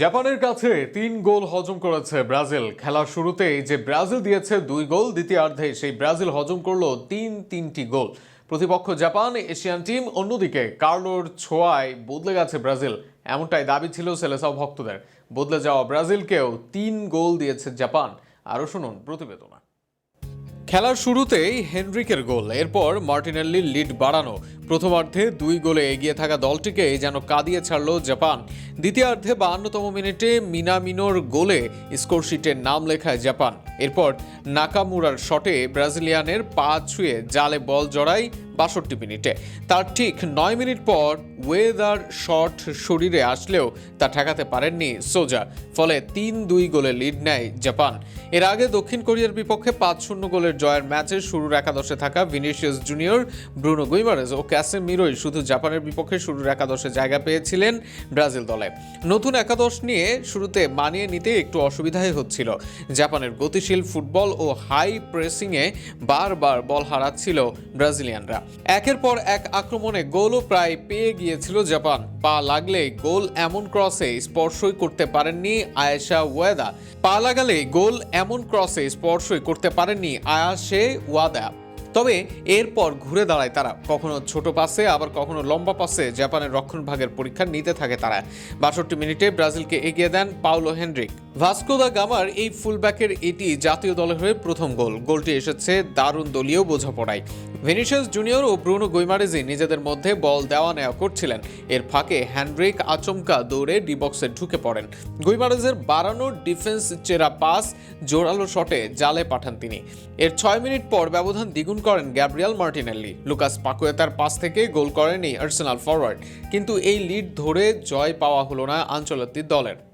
জাপানের কাছে তিন গোল হজম করেছে ব্রাজিল। খেলা শুরুতেই যে ব্রাজিল দিয়েছে দুই গোল, দ্বিতীয়ার্ধে সেই ব্রাজিল হজম করল তিন তিনটি গোল। প্রতিপক্ষ জাপান, এশিয়ান টিম অন্যদিকে কার্লোর ছোঁয়ায় বদলে গেছে ব্রাজিল। এমনটাই দাবি ছিল সেলেসাও ভক্তদের। বদলে যাওয়া ব্রাজিলকেও তিন গোল দিয়েছে জাপান। আরও শুনুন প্রতিবেদনা। খেলার শুরুতেই হেনরিকের গোল, এরপর মার্টিনেল্লির লিড বাড়ানো। প্রথমার্ধে দুই গোলে এগিয়ে থাকা দলটিকে যেন কাঁদিয়ে ছাড়ল জাপান। দ্বিতীয়ার্ধে বাহান্নতম মিনিটে মিনামিনোর গোলে স্কোরশিটে নাম লেখায় জাপান। এরপর নাকামুরার শটে ব্রাজিলিয়ানের পা ছুঁয়ে জালে বল জড়ায় বাষট্টি মিনিটে। তার ঠিক নয় মিনিট পর ওয়েদার শট শরীরে আসলেও তা ঠেকাতে পারেননি সোজা, ফলে তিন দুই গোলে লিড নেয় জাপান। এর আগে দক্ষিণ কোরিয়ার বিপক্ষে পাঁচ শূন্য গোলের জয়ের ম্যাচে শুরুর একাদশে থাকা ভিনিসিয়াস জুনিয়র ব্রুনো গুইমারেজ ও ক্যাসেমিরোই শুধু জাপানের বিপক্ষে শুরুর একাদশে জায়গা পেয়েছিলেন ব্রাজিল দলে। নতুন একাদশ নিয়ে শুরুতে মানিয়ে নিতে একটু অসুবিধাই হচ্ছিল। জাপানের গতিশীল ফুটবল ও হাই প্রেসিংয়ে বারবার বল হারাচ্ছিল ব্রাজিলিয়ানরা। একের পর এক আক্রমণে গোলও প্রায় পেয়ে গিয়েছিল জাপান। পা লাগলে গোল এমন ক্রসে স্পর্শই করতে পারেননি আয়েশা ওয়াদা। পা লাগালে গোল এমন ক্রসে স্পর্শই করতে পারেননি আয়াশে ওয়াদা। তবে এরপর ঘুরে দাঁড়ায় তারা। কখনো ছোট পাসে, আবার কখনো লম্বা পাসে জাপানের রক্ষণভাগের পরীক্ষা নিতে থাকে তারা। বাষট্টি মিনিটে ব্রাজিলকে এগিয়ে দেন পাউলো হেনরিক। ভাস্কো দা গামার এই ফুলব্যাকের এটি জাতীয় দলের হয়ে প্রথম গোল। গোলটি এসেছে দারুণ দলীয় বোঝাপড়ায়। ভেনিশিয়াস জুনিয়র ও ব্রুনো গৈমারেজি নিজেদের মধ্যে বল দেওয়া নেওয়া করছিলেন। এর ফাঁকে হ্যান্ড্রিক আচমকা দৌড়ে ডিবক্সে ঢুকে পড়েন। গৈমারেজের বাড়ানো ডিফেন্স চেরা পাস, জোরালো শটে জালে পাঠান তিনি। এর ছয় মিনিট পর ব্যবধান দ্বিগুণ করেন গ্যাব্রিয়াল মার্টিনেল্লি। লুকাস পাকুয়েতার পাস থেকে গোল করেনি আর্সেনাল ফরওয়ার্ড। কিন্তু এই লিড ধরে জয় পাওয়া হলো না আঞ্চলিক দলের।